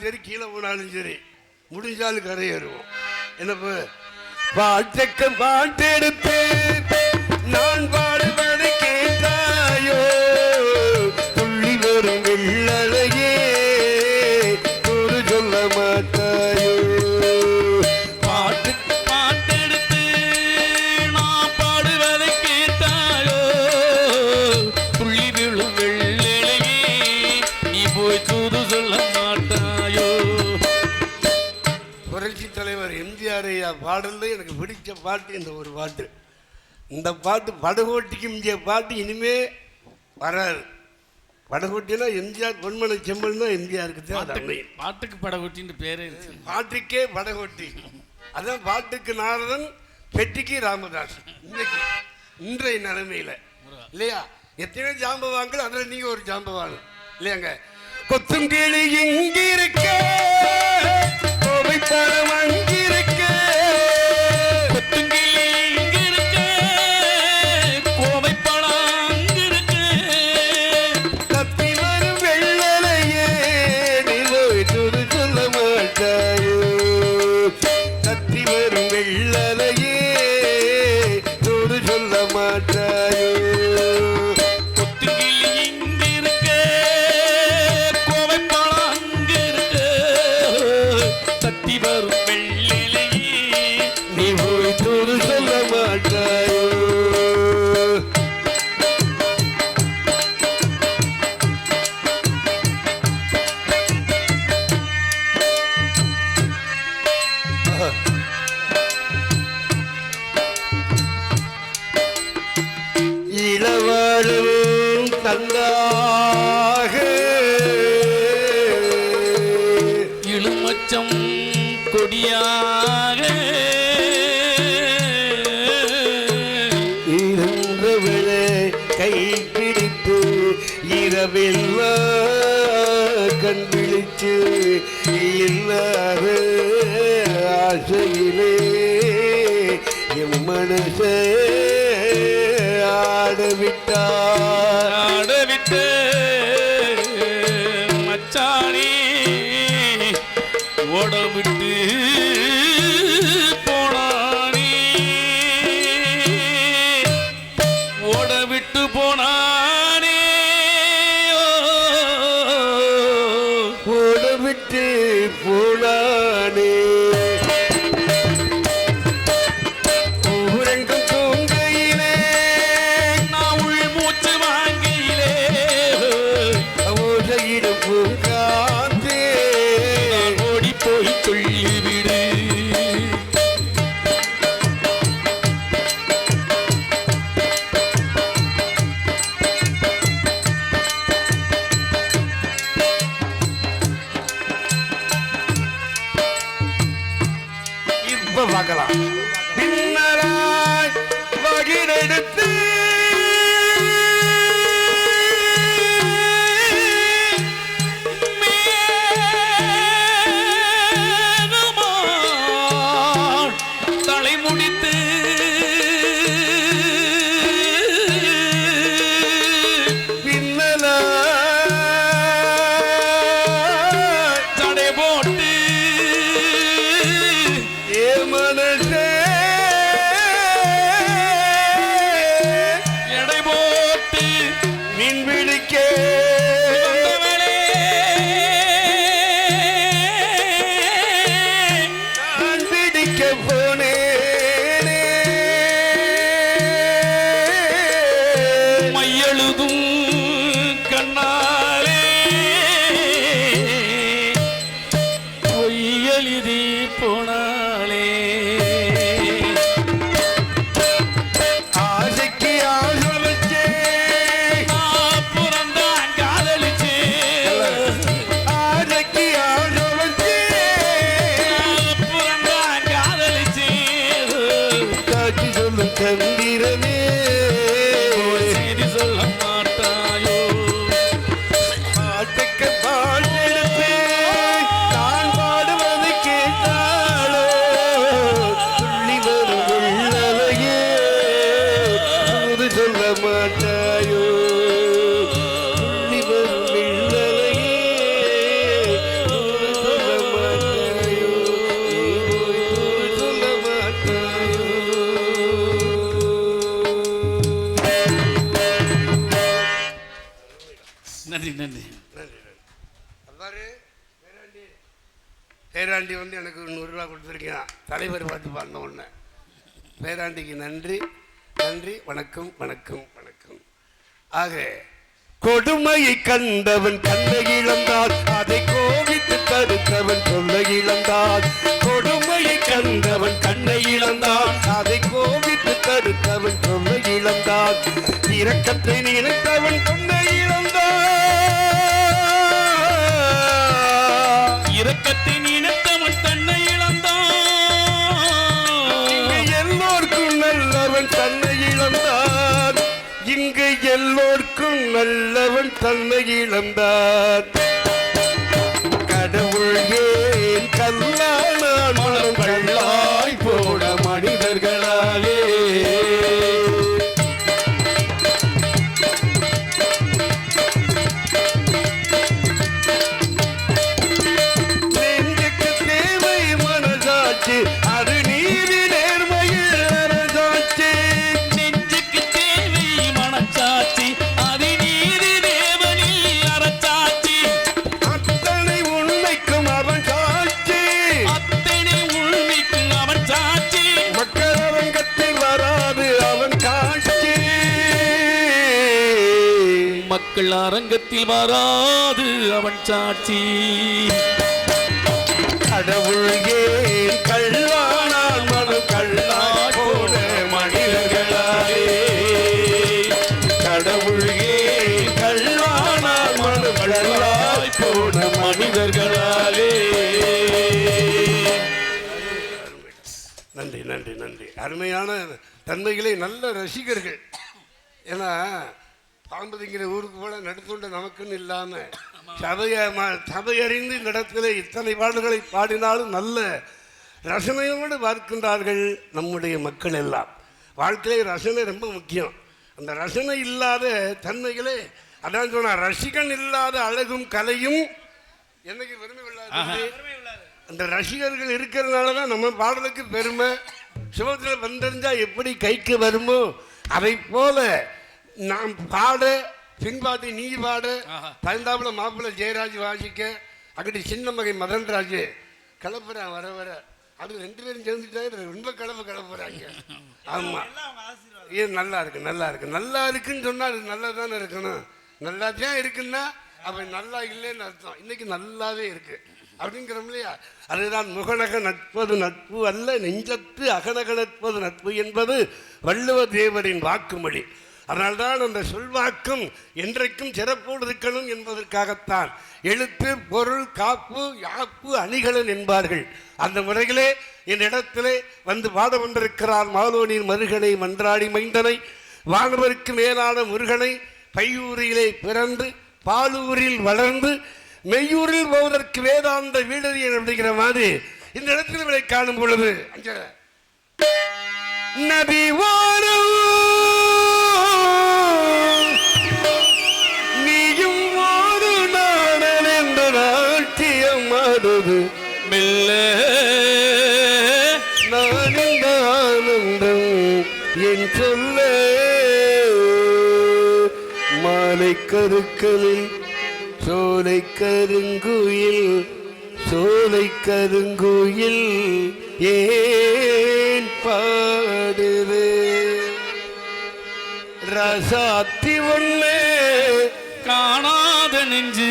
போனாலும் சரி கீழே போனாலும் சரி முடிஞ்சாலும் கரையேறுவோம் என்ன பாட்டுக்கு பாட்டெடுப்பேன் நான் பா எனக்கு பிடித்த பாட்டு இந்த ஒரு பாட்டு. இந்த பாட்டு படுகோட்டிக்கு இந்திய பாட்டு இனிமே வராது. படகோட்டினா எம்ஜிஆர் பொன்மலை செம்பல் தான் எம்ஜிஆருக்கு தான் பாட்டுக்கு படகோட்டின்னு பேரே பாட்டுக்கே படகோட்டி அதான் பாட்டுக்கு நாரதன் பெட்டிக்கு ராமதாஸ் இன்னைக்கு இன்றைய நிலைமையில. இல்லையா? எத்தனையோ ஜாம்பவான்கள் அதில் நீங்கள் ஒரு ஜாம்ப வாங்க இல்லையாங்க? கொத்தும் இங்கே இங்கிருக்க. பேராண்டி வந்து எனக்கு நூறுரூவா கொடுத்துருக்கீங்க தலைவர் பார்த்து பாடின உடனே. பேராண்டிக்கு நன்றி நன்றி வணக்கம் வணக்கம் வணக்கம். ஆக கொடுமையை கண்டவன் கண்ணை இழந்தான் அதை கோவித்து தடுத்தவன் சொல்ல இழந்தான் கொடுமையை கண்டவன் கண்ணை இழந்தான் அதை கோபித்து தடுத்தவன் சொல்ல இழந்தான் இரக்கத்தை நினைத்தவன் பொண்ணை இழந்தான் இரக்கத்தை நல்லவன் தன்னை இழந்தார். கடவுள் மக்கள் அரங்கத்தில் வராது அவன் சாட்சி. கடவுள் ஏன் கல்லானால் மனம் கல்லாய் போன மனிதர்களாலே? கடவுள் ஏன் கல்லானால் மனம் கல்லாய் போன மனிதர்களாலே? நன்றி நன்றி நன்றி. அருமையான தன்மைகளை நல்ல ரசிகர்கள். ஏன்னா பாம்பதிங்கிற ஊருக்கு போல நடுத்துண்ட நமக்குன்னு இல்லாம சபைய சபையறிந்து இந்த இடத்துல இத்தனை பாடல்களை பாடினாலும் நல்ல ரசனையோடு பார்க்கின்றார்கள் நம்முடைய மக்கள் எல்லாம். வாழ்க்கையிலே ரசனை ரொம்ப முக்கியம். அந்த ரசனை இல்லாத தன்மைகளே அதான் சொன்னா ரசிகன் இல்லாத அழகும் கலையும் என்னைக்கு பெருமை கொள்ளாது? அந்த ரசிகர்கள் இருக்கிறதுனால தான் நம்ம பாடலுக்கு பெருமை. சிவத்தில் வந்தறிஞ்சா எப்படி கைக்கு வருமோ அதை போல நாம் பாட பின்பாட்டி நீ பாட தகுந்தாப்புல மாப்பிள்ளை ஜெயராஜ் வாசிக்க அங்கிட்டு சின்ன மகை மதன்ராஜ் கிளப்புறான் வர வர. அது ரெண்டு பேரும் சேர்ந்துட்டாங்க ரொம்ப கிளப்பு கிளப்புறாங்க. ஆமா. இது நல்லா இருக்கு நல்லா இருக்கு. நல்லா இருக்குன்னு சொன்னா அது நல்லா தானே இருக்கணும். நல்லா தான் இருக்குன்னா அவன் நல்லா இல்லைன்னு அர்த்தம். இன்னைக்கு நல்லாவே இருக்கு. அப்படிங்கிறோம் இல்லையா? அதுதான் முகநக நட்பது நட்பு அல்ல நெஞ்சத்து அகநக நட்பது நட்பு என்பது வள்ளுவ தேவரின் வாக்குமொழி. அதனால்தான் அந்த சொல்வாக்கும் என்றைக்கும் சிறப்போடு இருக்கணும் என்பதற்காகத்தான். எழுத்து பொருள் காப்பு யாப்பு அணிகலன் என்பார்கள். அந்த முறையிலே என் இடத்திலே வந்து பாட வந்திருக்கிறார் மாலோனின் மருகனை மன்றாடி மைந்தனை வானவருக்கு மேலான முருகனை பையூரிலே பிறந்து பாலூரில் வளர்ந்து மெய்யூரில் போவதற்கு வேதாந்த வீடறி அப்படிங்கிற மாதிரி இந்த இடத்தில் இவரை காணும் பொழுது நபி நீயும் கருக்களில் சோலை கருங்குயில் சோலை கருங்குயில் ஏன் பாடுது ரசாத்தி ஒண்ணே காணாத நெஞ்சு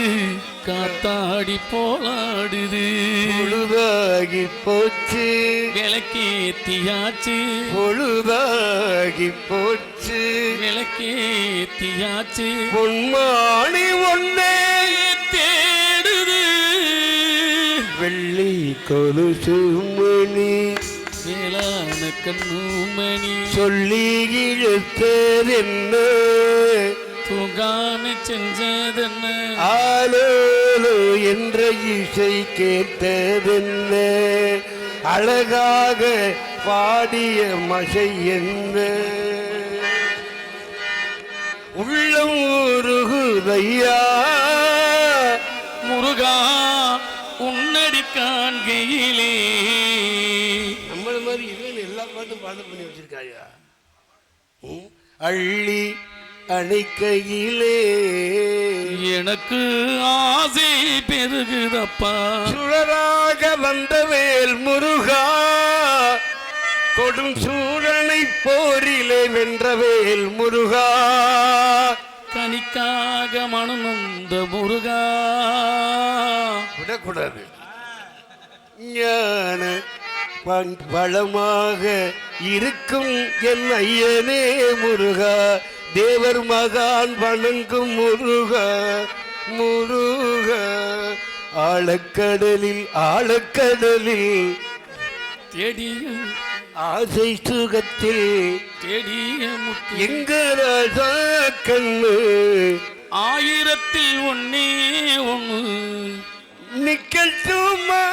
காத்தாடி போலாடுது. பொழுதாகி போச்சு. விளக்கேத்தியாச்சு. பொழுதாகி போச்சு. விளக்கேத்தியாச்சு. பொன்மாணி ஒண்ணே தேடுது. வெள்ளி கொலுசு மணி. வேளாண் கண்ணூமணி சொல்லி இழுத்ததென்ன? தூங்காம செஞ்சதென்ன? ஆலோலோ என்ற இசை கேட்டதென்ன? அழகாக பாடிய மசை என்ன? உள்ளம் உருகுதையா? முருகா உன்னடி காண்கையிலே. நம்மள மாதிரி இவன் எல்லா பாட்டும் பாடம் பண்ணி வச்சிருக்காயா? அள்ளி அணைக்கையிலே. எனக்கு ஆசை பெருகுதப்பா. சுழராக வந்தவேல் முருகா கொடும் சூழனை போரிலே வென்றவேல் முருகா. கனிக்காக மனநொந்த முருகா. விடக்கூடாது. ஞான வளமாக இருக்கும் என் ஐயனே முருகா. தேவர் மகான் வணங்கும் முருகா முருகா. ஆழக்கடலில் ஆழக்கடலில் தேடிய ஆசை சுகத்தில் தேடிய எங்க ராஜா கண்ணு? ஆயிரத்தில் ஒன்னே ஒண்ணு. நிக்கட்டுமா?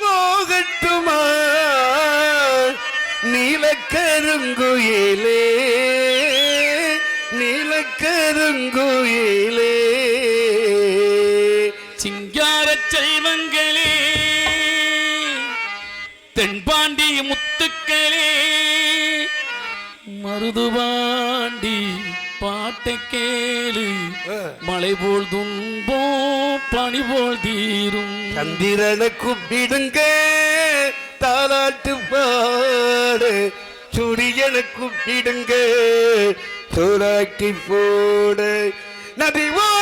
போகட்டுமா? நீலக்கருங்குயிலே நீலக்கருங்குயிலே. சிங்கார செல்வங்களே தென்பாண்டி முத்துக்களே மருதுபாண்டி பாட்டை கேளு. மலை போல் துன்போ பனி போல் தீரும். சந்திரனை கூப்பிடுங்க தாலாட்டு பாடு. சூரியனை கூப்பிடுங்க சூறாக்கி போடு. நதி ஓடும்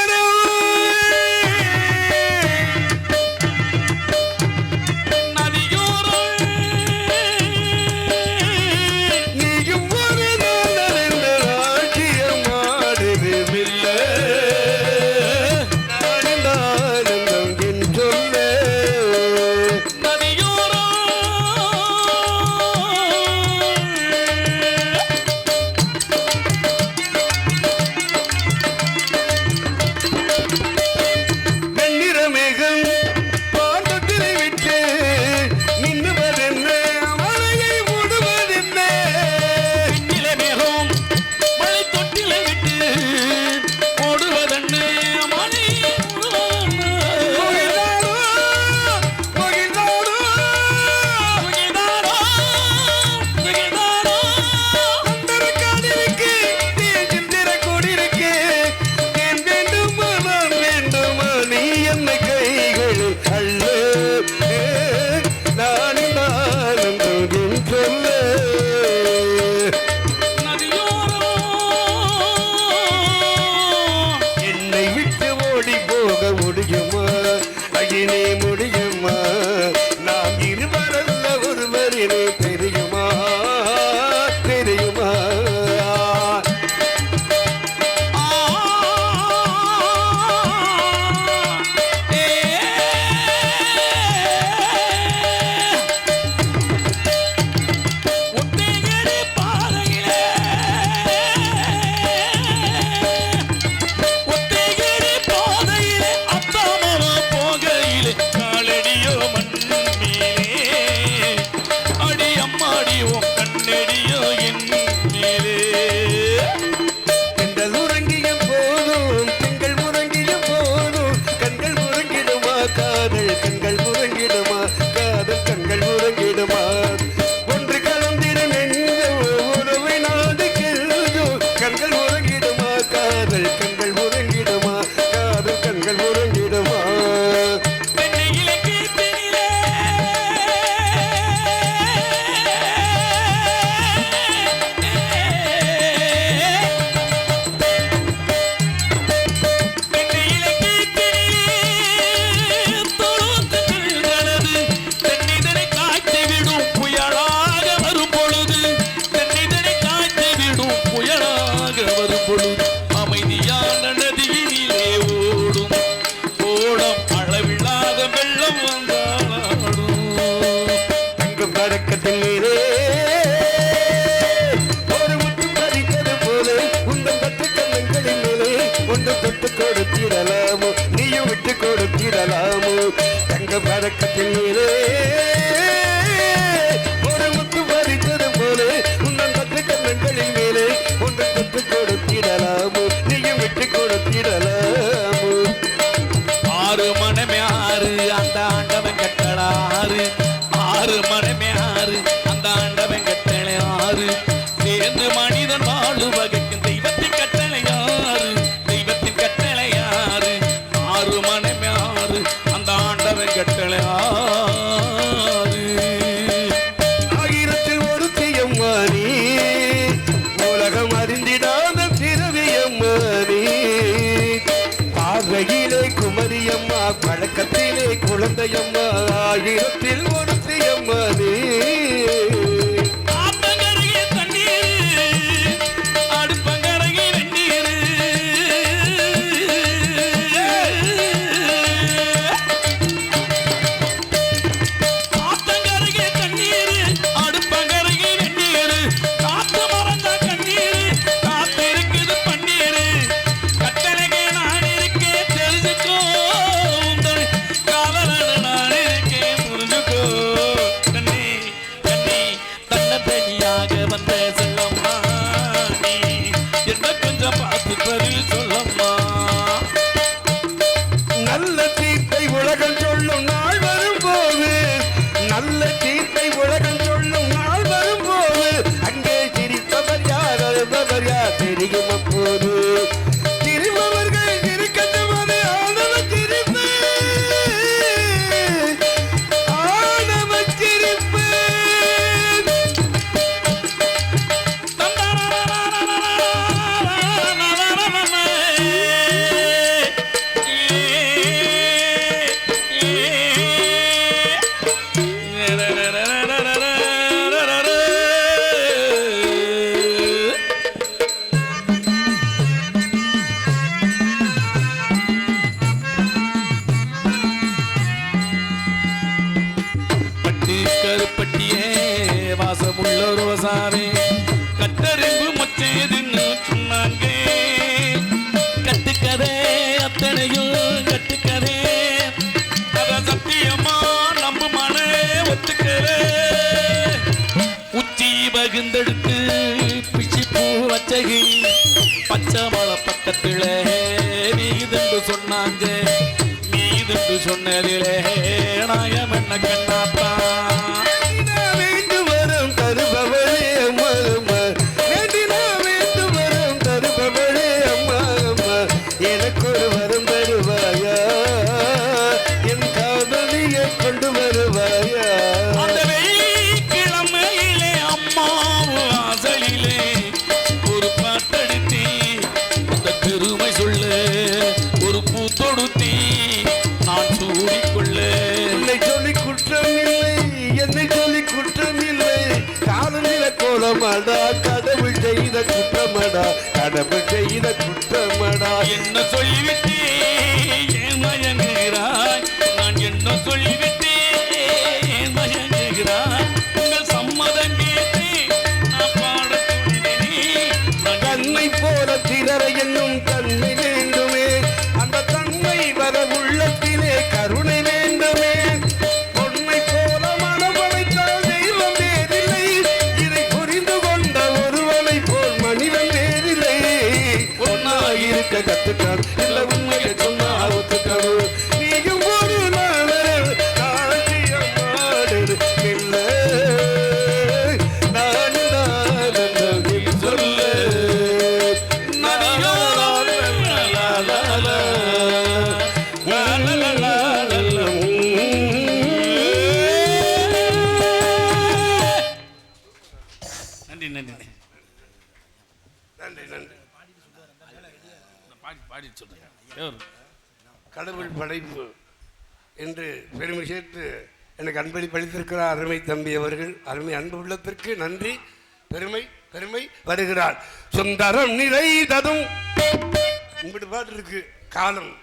தங்கம் பறக்கத்திலே ஒரு முத்து பறிக்கிறது போல உங்கள் பத்து கண்ணங்களின் மேலே. ஒன்று தொட்டு கொடுத்திடலாமோ நீயும் விட்டு கொடுத்திடலாமோ. தங்க பறக்க பெருகும் போது i sabe. செய்த குற்றமடா என்ன சொல்லிவிட்டு எனக்கு அன்பளி படித்திருக்கிறார் அருமை தம்பி அவர்கள். அருமை அன்பு உள்ளத்திற்கு நன்றி. பெருமை பெருமை வருகிறார். சுந்தரம் நிறைந்ததும் இப்படி பாட்டு இருக்கு. காலம்.